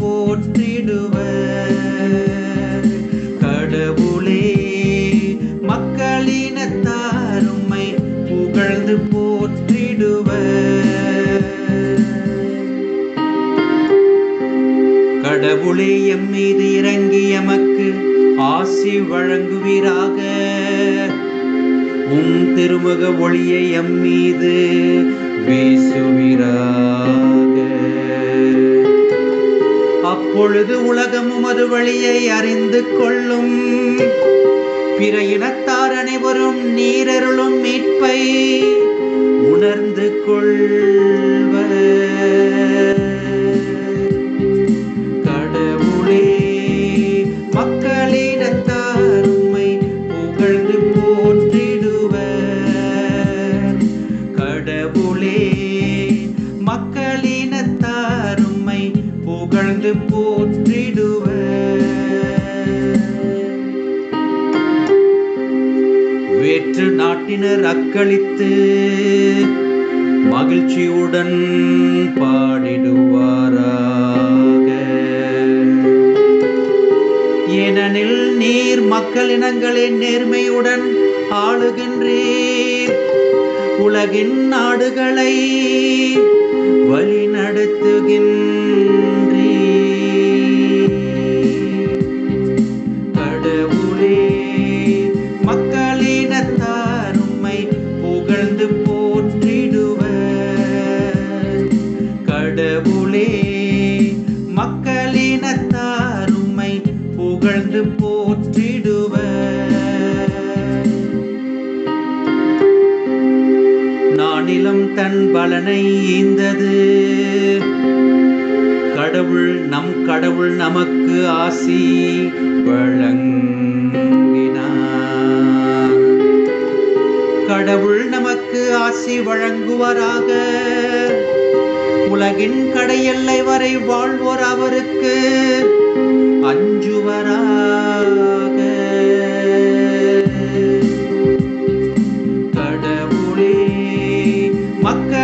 போற்றிடுவர். கடவுளே மக்களினத்தாருமை புகழ்ந்து போற்றிடுவர். கடவுளே எம் மீது இறங்கி எமக்கு ஆசி வழங்குவீராக. உம் திருமுக ஒளியை எம் மீது பொழுது உலகமும் அது வழியை அறிந்து கொள்ளும். பிற இனத்தார் அனைவரும் நீரருளும் மீட்பை உணர்ந்து கொள்வர். கடவுளே மக்களிடத்தார் உம்மை புகழ்ந்து வேற்று நாட்டினர் அக்களித்து மகிழ்ச்சியுடன் பாடிடுவாராக. ஏனெனில் நீர் மக்களினங்களின் நேர்மையுடன் ஆளுகின்றீர். உலகின் நாடுகளை வழிநடத்த புகழ்ந்து போற்றிடுவர். நானிலம் தன் பலனை ஈந்தது. கடவுள் நம் கடவுள் நமக்கு ஆசி வழங்கினார். கடவுள் நமக்கு ஆசி வழங்குவராக. உலகின் கடையெல்லை வரை வாழ்வோர் அவருக்கு. அஞ்சுவராக. கடவுளே மக்கள்